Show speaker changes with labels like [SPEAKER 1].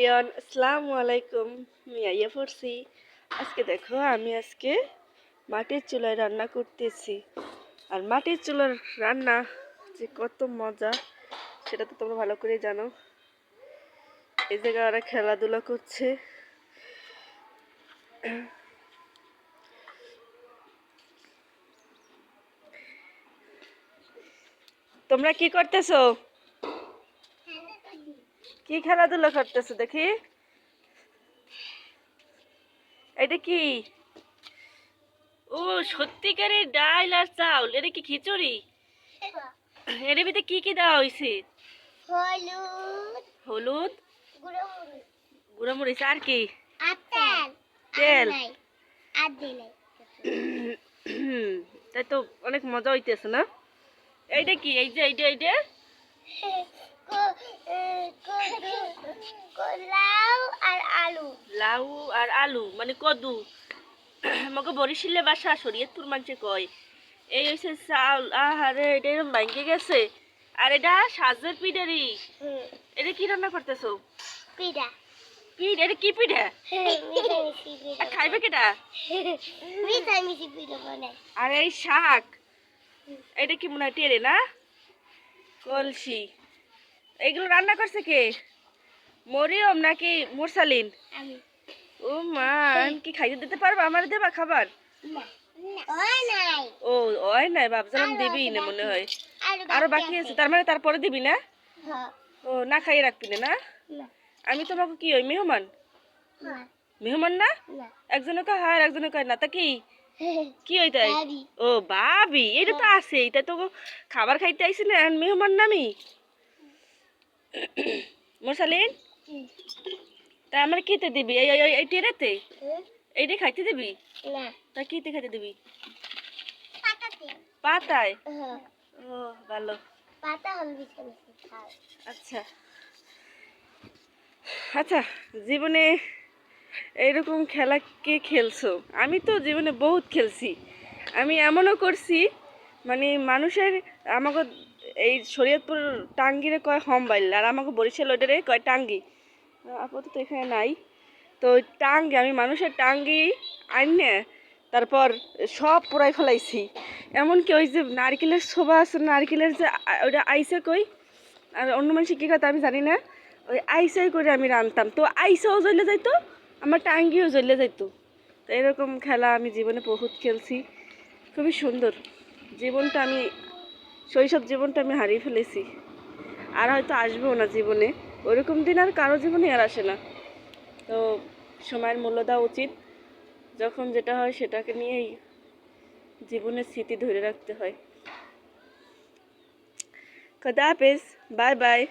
[SPEAKER 1] আসসালামু আলাইকুম। আইয়া পড়ছি। আজকে দেখো, আমি আজকে মাটির চুলায় রান্না করতেছি। আর মাটির চুলার রান্না যে কত মজা, সেটা তো তোমরা ভালো করে জানো। এই জায়গায় ওরা খেলাধুলা করছে। তোমরা কি করতেছো? কি খেলাধুলা করতেছো দেখি? এটা কি? ও সত্যিকারের ডাল আর চাউল এটা কি খিচুড়ি? এর ভিতরে কি কি দেওয়া হয়েছে?
[SPEAKER 2] হলুদ
[SPEAKER 1] হলুদ
[SPEAKER 2] গুঁড়ো মরিচ
[SPEAKER 1] আর কি?
[SPEAKER 2] তেল।
[SPEAKER 1] তাই তো অনেক মজা হইতেছে না? এইটা কি? এই যে এইটা এইটা?
[SPEAKER 2] আর আলু।
[SPEAKER 1] লাউ আর আলু মানে কদু। আমাকে বরিশালে বাসা শরীয়তপুর মানুষে কয়। এই হচ্ছে চাউল। আহারে এটা এরকম ভাঙ্গে গেছে। আর এটা সাজের পিঠারি এটা কি রান্না করতেছো?
[SPEAKER 2] পিঠা।
[SPEAKER 1] পিঠ? এটা কি পিঠা? আর খাইবে কেটা?
[SPEAKER 2] মিশামিশি পিঠা বানাই
[SPEAKER 1] আর এই শাক এটা কি মনে হয় টেরে না? কলসি। এগুলো রান্না করছে কে? মরিয়ম নাকি মুরসালিন?
[SPEAKER 2] আমি।
[SPEAKER 1] ও মা কি খাইতে দিতে পারব? আমার দেবা খাবার? ও ওই নাই ভাবছিলাম দিবি না মনে হয়। আরও বাকি আছে। তার মানে তারপরে দিবি না?
[SPEAKER 2] হ্যাঁ।
[SPEAKER 1] ও না খাইয়ে রাখবি না আমি তোমাকে কি ওই মেহমান? মেহমান না? একজনে কয় হয় আর একজনে কয় না তা কি? কি ওই তাই? ও ভাবি এটা তো আছে এটা তো খাবার খাইতে আইছি না মেহমান নামি? মোরসালিন তা আমার কিতে দিবি? এই এই- টেরেতে? এইটা খাইতে দিবি?
[SPEAKER 2] না।
[SPEAKER 1] তা কিতে খাইতে দিবি?
[SPEAKER 2] পাতাতে।
[SPEAKER 1] পাতায়?
[SPEAKER 2] হ্যাঁ।
[SPEAKER 1] ও ভালো।
[SPEAKER 2] পাতা হল মিশামিশি খাও
[SPEAKER 1] আচ্ছা। আচ্ছা জীবনে এইরকম খেলা কে খেলছো? আমি তো জীবনে বহুত খেলছি। আমি এমনও করছি মানে মানুষের আমাকে এই শরীয়তপুর টাঙ্গিরে কয় হম হমবাইল? আর আমাকে বরিশাল ওইটারে কয় টাঙ্গি। আপাতত এখানে নাই। তো টাঙ্গি, আমি মানুষের টাঙ্গি আইনে তারপর সব পুরাই ফেলাইছি। এমনকি ওই যে নারকেলের শোভা আছে, নারকেলের যে ওইটা আইসে কই? আর অন্য মানুষের কী কথা আমি জানি না। ওই আইসাই করে আমি রানতাম তো আইসাও জ্বলে যাইতো, আমার টাঙ্গিও জ্বলে যাইতো। তো এরকম খেলা আমি জীবনে বহুত খেলছি। খুবই সুন্দর। জীবনটা আমি শৈশব জীবনটা আমি হারিয়ে ফেলেছি। আর হয়তো আসবেও না জীবনে। ওরকম দিন আর কারও জীবনে আর আসে না। তো সময়ের মূল্য দেওয়া উচিত। যখন যেটা হয় সেটাকে নিয়েই জীবনের স্মৃতি ধরে রাখতে হয়। খোদা হাফেজ। Bye bye.